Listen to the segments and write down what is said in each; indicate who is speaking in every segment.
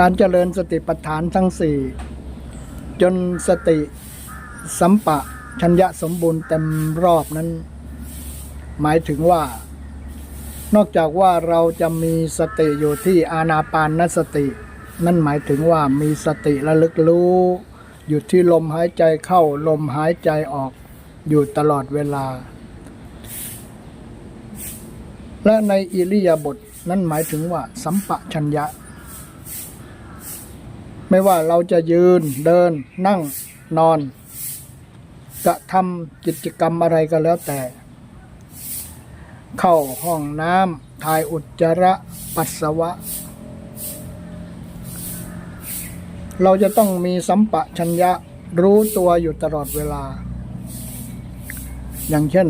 Speaker 1: การเจริญสติปัฏฐานทั้งสี่จนสติสัมปะชัญญะสมบูรณ์เต็มรอบนั้น หมายถึงว่า นอกจากว่าเราจะมีสติอยู่ที่อานาปานนสติ นั่นหมายถึงว่ามีสติระลึกรู้อยู่ที่ลมหายใจเข้าลมหายใจออกอยู่ตลอดเวลา และในอิริยาบถนั่นหมายถึงว่า สัมปะชัญญะ ไม่ว่าเราจะยืนเดินนั่งนอนกระทำกิจกรรมอะไรก็แล้วแต่ เข้าห้องน้ำถ่ายอุจจาระปัสสาวะ เราจะต้องมีสัมปะชัญญะรู้ตัวอยู่ตลอดเวลา อย่างเช่น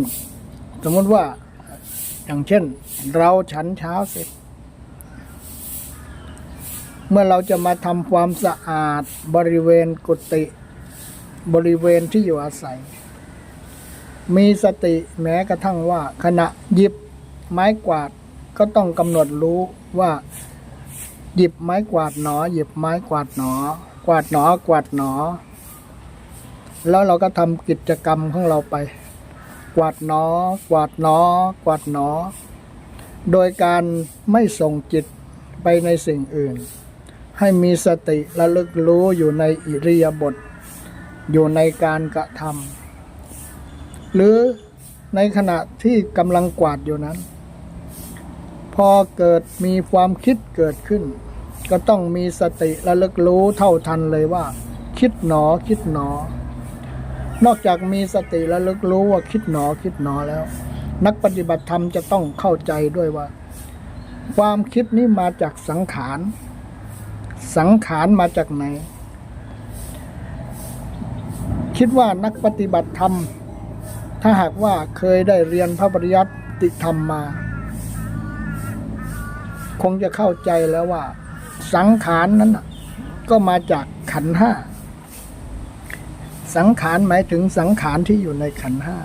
Speaker 1: สมมติว่าอย่างเช่น เราฉันเช้าเสร็จ มื่อเราจะมาทำความสะอาดบริเวณกุฏิบริเวณที่อยู่อาศัย มีสติแม้กระทั่งว่า ขณะหยิบไม้กวาดก็ต้องกำหนดรู้ว่า หยิบไม้กวาดหนอ หยิบไม้กวาดหนอ กวาดหนอกวาดหนอ แล้วเราก็ทำกิจกรรมของเราไป กวาดหนอ กวาดหนอ กวาดหนอ โดยการไม่ส่งจิตไปในสิ่งอื่น ให้มีสติระลึกรู้อยู่ในอิริยาบถอยู่ในการกระทำหรือในขณะที่กำลังกวาดอยู่นั้น พอเกิดมีความคิดเกิดขึ้น ก็ต้องมีสติระลึกรู้เท่าทันเลยว่า คิดหนอคิดหนอ นอกจากมีสติระลึกรู้ว่าคิดหนอคิดหนอแล้ว นักปฏิบัติธรรมจะต้องเข้าใจด้วยว่า ความคิดนี้มาจากสังขาร สังขารมาจากไหน คิดว่านักปฏิบัติธรรม ถ้าหากว่าเคยได้เรียนพระปริยัติธรรมมา คงจะเข้าใจแล้วว่า สังขารนั้นก็มาจากขันห้า สังขารหมายถึงสังขารที่อยู่ในขันห้า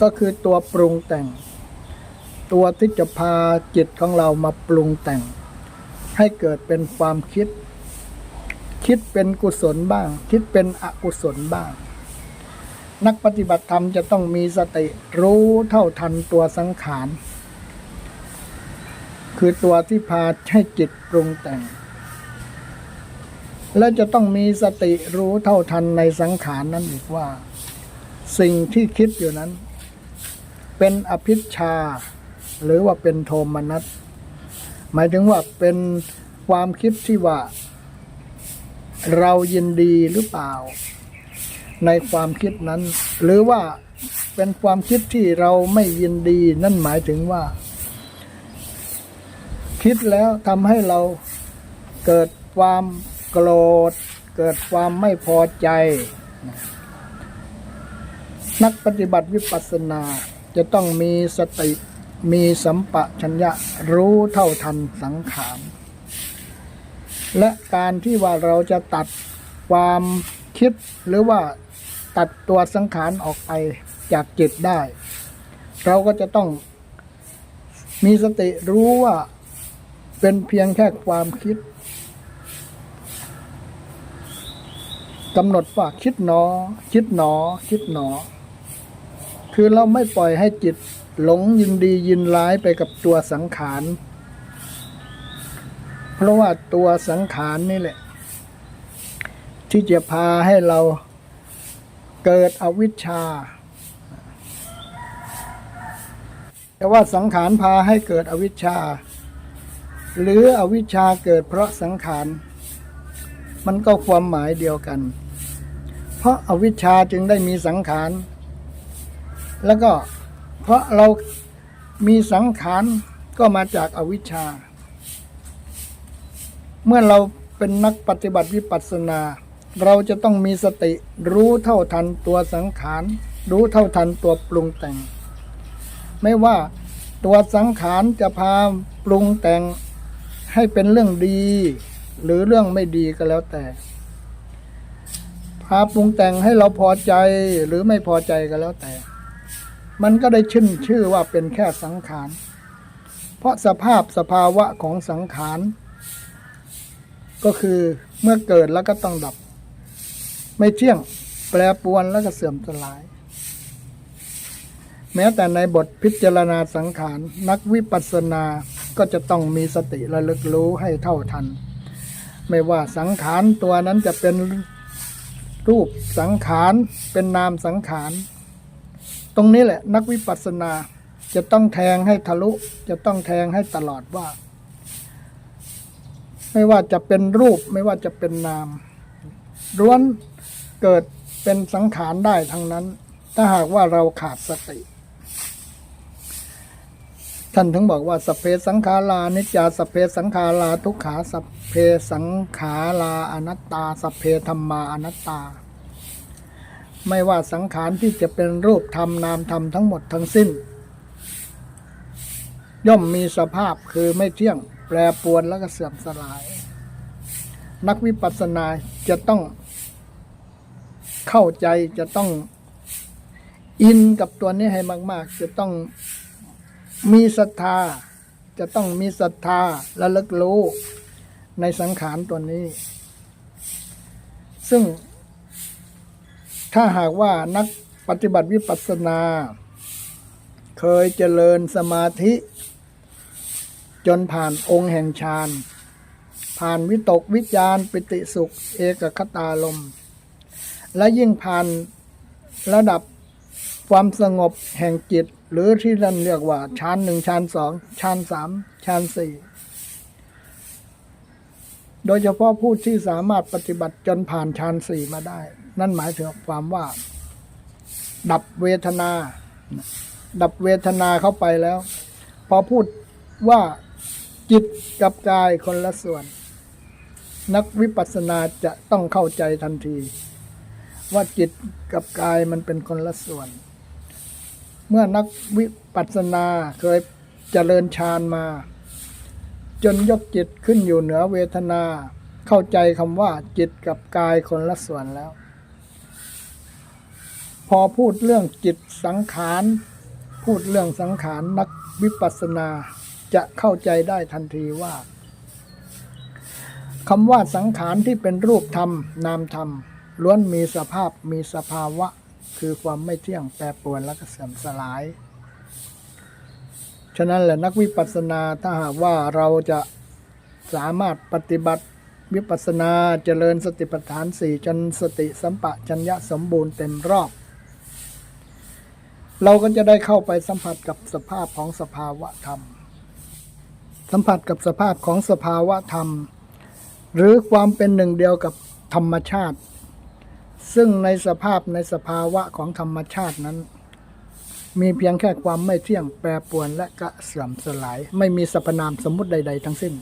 Speaker 1: ก็คือตัวปรุงแต่ง ตัวที่จะพาจิตของเรามาปรุงแต่งให้เกิดเป็นความคิด คิดเป็นกุศลบ้าง คิดเป็นอกุศลบ้าง นักปฏิบัติธรรมจะต้องมีสติรู้เท่าทันตัวสังขาร คือตัวที่พาให้จิตปรุงแต่ง และจะต้องมีสติรู้เท่าทันในสังขารนั้นอีกว่า สิ่งที่คิดอยู่นั้น เป็นอภิชา หรือว่าเป็นโทมนัสหมายถึงว่าเป็นความคิดที่ว่า เรายินดีหรือเปล่า ในความคิดนั้น หรือว่าเป็นความคิดที่เราไม่ยินดีนั่นหมายถึงว่า คิดแล้วทำให้เราเกิดความโกรธ เกิดความไม่พอใจ นักปฏิบัติวิปัสสนาจะต้องมีสติมีสัมปะชัญญะรู้เท่าทันสังขาร และการที่ว่าเราจะตัดความคิดหรือว่าตัดตัวสังขารออกไปจากจิตได้ เราก็จะต้องมีสติรู้ว่าเป็นเพียงแค่ความคิดกำหนดว่าคิดหนอ คิดหนอ คิดหนอ คือเราไม่ปล่อยให้จิตหลงยินดียินร้ายไปกับตัวสังขาร เพราะว่าตัวสังขารนี่แหละ ที่จะพาให้เราเกิดอวิชชา แต่ว่าสังขารพาให้เกิดอวิชชา หรืออวิชชาเกิดเพราะสังขาร มันก็ความหมายเดียวกัน เพราะอาวิชชาจึงได้มีสังขาร แล้วก็เพราะเรามีสังขารก็มาจากอาวิชชา เมื่อเราเป็นนักปฏิบัติวิปัสสนา เราจะต้องมีสติรู้เท่าทันตัวสังขาร รู้เท่าทันตัวปรุงแต่ง ไม่ว่าตัวสังขารจะพาปรุงแต่งให้เป็นเรื่องดี หรือเรื่องไม่ดีก็แล้วแต่ พาปรุงแต่งให้เราพอใจหรือไม่พอใจก็แล้วแต่ มันก็ได้ชื่นชื่อว่าเป็นแค่สังขาร เพราะสภาพสภาวะของสังขาร ก็คือเมื่อเกิดแล้วก็ต้องดับ ไม่เที่ยง แปรปวนแล้วก็เสื่อมสลาย แม้แต่ในบทพิจารณาสังขารนักวิปัสสนาก็จะต้องมีสติระลึกรู้ให้เท่าทัน ไม่ว่าสังขารตัวนั้นจะเป็นรูปสังขารเป็นนามสังขาร ตรงนี้แหละนักวิปัสสนาจะต้องแทงให้ทะลุ จะต้องแทงให้ตลอดว่า ไม่ว่าจะเป็นรูปไม่ว่าจะเป็นนามล้วนเกิดเป็นสังขารได้ทั้งนั้น ถ้าหากว่าเราขาดสติ ท่านถึงบอกว่าสเพสังขารานิจจาสเพสังขาราทุกขาสเพสังขาราอนัตตาสเพธรรมาอนัตตา ไม่ว่าสังขารที่จะเป็นรูปธรรมนามธรรมทั้งหมดทั้งสิ้น ย่อมมีสภาพคือไม่เที่ยง แปรปรวนแล้วก็เสื่อมสลาย นักวิปัสสนาจะต้องเข้าใจจะต้องอินกับตัวนี้ให้มาก ๆ จะต้องมีศรัทธา จะต้องมีศรัทธาและลึกรู้ในสังขารตัวนี้ ซึ่งถ้าหากว่านักปฏิบัติวิปัสสนา เคยเจริญสมาธิ จนผ่านองค์แห่งฌานผ่านวิตกวิจารปิติสุข เอกคตาลม และยิ่งผ่านระดับความสงบแห่งจิต หรือที่ท่านเรียกว่าฌานหนึ่งฌานสองฌานสามฌานสี่โดยเฉพาะผู้ที่สามารถปฏิบัติจนผ่านฌานสี่มาได้ นั่นหมายถึงความว่า ดับเวทนา ดับเวทนาเข้าไปแล้ว พอพูดว่า จิตกับกายคนละส่วน นักวิปัสสนาจะต้องเข้าใจทันที ว่าจิตกับกายมันเป็นคนละส่วน เมื่อนักวิปัสสนาเคยเจริญฌานมา จนยกจิตขึ้นอยู่เหนือเวทนา เข้าใจคำว่าจิตกับกายคนละส่วนแล้ว พอพูดเรื่องจิตสังขาร พูดเรื่องสังขารนักวิปัสสนา จะเข้าใจได้ทันทีว่าคำว่าสังขารที่เป็นรูปธรรม นามธรรม ล้วนมีสภาพมีสภาวะ คือความไม่เที่ยงแปรปรวนและก็เสื่อมสลาย ฉะนั้นแหละนักวิปัสสนาถ้าหากว่าเราจะสามารถปฏิบัติวิปัสสนาเจริญสติปัฏฐานสี่จนสติสัมปะชัญญะสมบูรณ์เต็มรอบ เราก็จะได้เข้าไปสัมผัสกับสภาพของสภาวะธรรม สัมผัสกับสภาพของสภาวะธรรม หรือความเป็นหนึ่งเดียวกับธรรมชาติ ซึ่งในสภาพในสภาวะของธรรมชาตินั้น มีเพียงแค่ความไม่เที่ยงแปรปรวนและกระเสื่อมสลาย ไม่มีสรรพนามสมมุติใด ๆ ทั้งสิ้น